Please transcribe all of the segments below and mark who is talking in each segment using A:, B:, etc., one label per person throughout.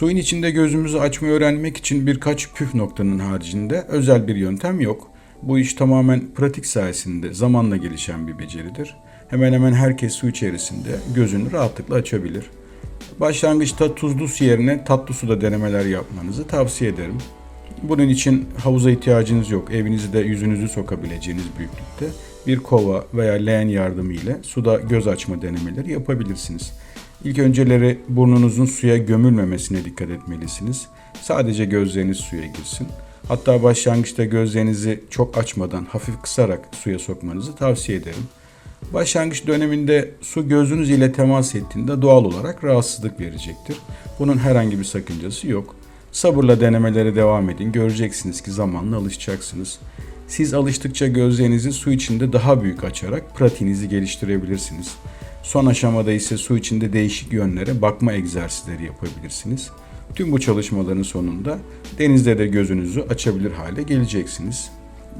A: Suyun içinde gözümüzü açmayı öğrenmek için birkaç püf noktanın haricinde özel bir yöntem yok. Bu iş tamamen pratik sayesinde zamanla gelişen bir beceridir. Hemen hemen herkes su içerisinde gözünü rahatlıkla açabilir. Başlangıçta tuzlu su yerine tatlı suda denemeler yapmanızı tavsiye ederim. Bunun için havuza ihtiyacınız yok. Evinizde yüzünüzü sokabileceğiniz büyüklükte bir kova veya leğen yardımı ile suda göz açma denemeleri yapabilirsiniz. İlk önceleri burnunuzun suya gömülmemesine dikkat etmelisiniz. Sadece gözleriniz suya girsin. Hatta başlangıçta gözlerinizi çok açmadan hafif kısarak suya sokmanızı tavsiye ederim. Başlangıç döneminde su gözünüz ile temas ettiğinde doğal olarak rahatsızlık verecektir. Bunun herhangi bir sakıncası yok. Sabırla denemelere devam edin. Göreceksiniz ki zamanla alışacaksınız. Siz alıştıkça gözlerinizi su içinde daha büyük açarak pratiğinizi geliştirebilirsiniz. Son aşamada ise su içinde değişik yönlere bakma egzersizleri yapabilirsiniz. Tüm bu çalışmaların sonunda denizde de gözünüzü açabilir hale geleceksiniz.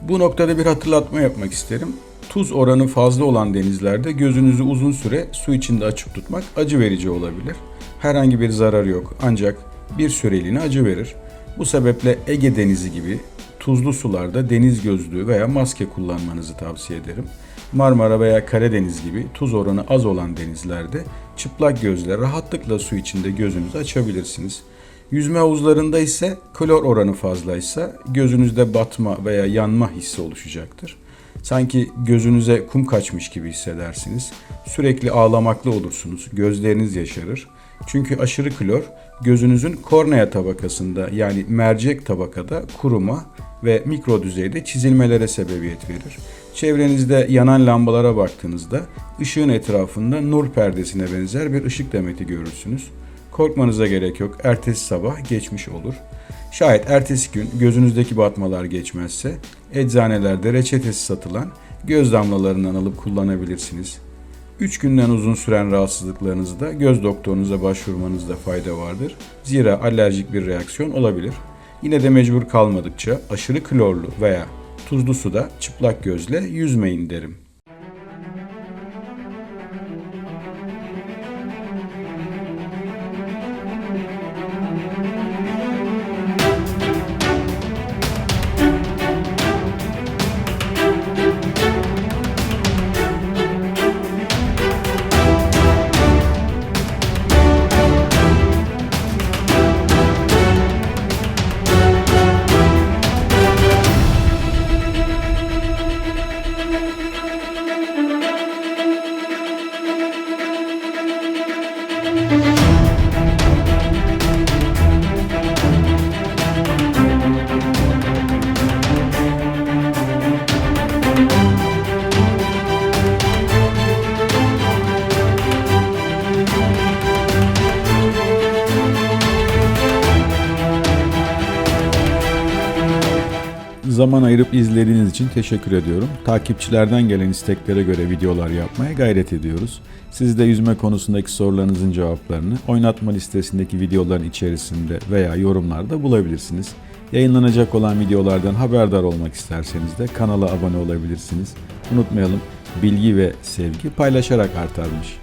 A: Bu noktada bir hatırlatma yapmak isterim. Tuz oranı fazla olan denizlerde gözünüzü uzun süre su içinde açık tutmak acı verici olabilir. Herhangi bir zarar yok ancak bir süreliğine acı verir. Bu sebeple Ege Denizi gibi tuzlu sularda deniz gözlüğü veya maske kullanmanızı tavsiye ederim. Marmara veya Karadeniz gibi tuz oranı az olan denizlerde çıplak gözle rahatlıkla su içinde gözünüzü açabilirsiniz. Yüzme havuzlarında ise klor oranı fazlaysa gözünüzde batma veya yanma hissi oluşacaktır. Sanki gözünüze kum kaçmış gibi hissedersiniz. Sürekli ağlamaklı olursunuz. Gözleriniz yaşarır. Çünkü aşırı klor gözünüzün kornea tabakasında yani mercek tabakada kuruma ve mikro düzeyde çizilmelere sebebiyet verir. Çevrenizde yanan lambalara baktığınızda ışığın etrafında nur perdesine benzer bir ışık demeti görürsünüz. Korkmanıza gerek yok. Ertesi sabah geçmiş olur. Şayet ertesi gün gözünüzdeki batmalar geçmezse eczanelerde reçetesi satılan göz damlalarından alıp kullanabilirsiniz. 3 günden uzun süren rahatsızlıklarınızda göz doktorunuza başvurmanızda fayda vardır. Zira alerjik bir reaksiyon olabilir. Yine de mecbur kalmadıkça aşırı klorlu veya tuzlu suda çıplak gözle yüzmeyin derim. Zaman ayırıp izlediğiniz için teşekkür ediyorum. Takipçilerden gelen isteklere göre videolar yapmaya gayret ediyoruz. Siz de yüzme konusundaki sorularınızın cevaplarını oynatma listesindeki videoların içerisinde veya yorumlarda bulabilirsiniz. Yayınlanacak olan videolardan haberdar olmak isterseniz de kanala abone olabilirsiniz. Unutmayalım bilgi ve sevgi paylaşarak artarmış.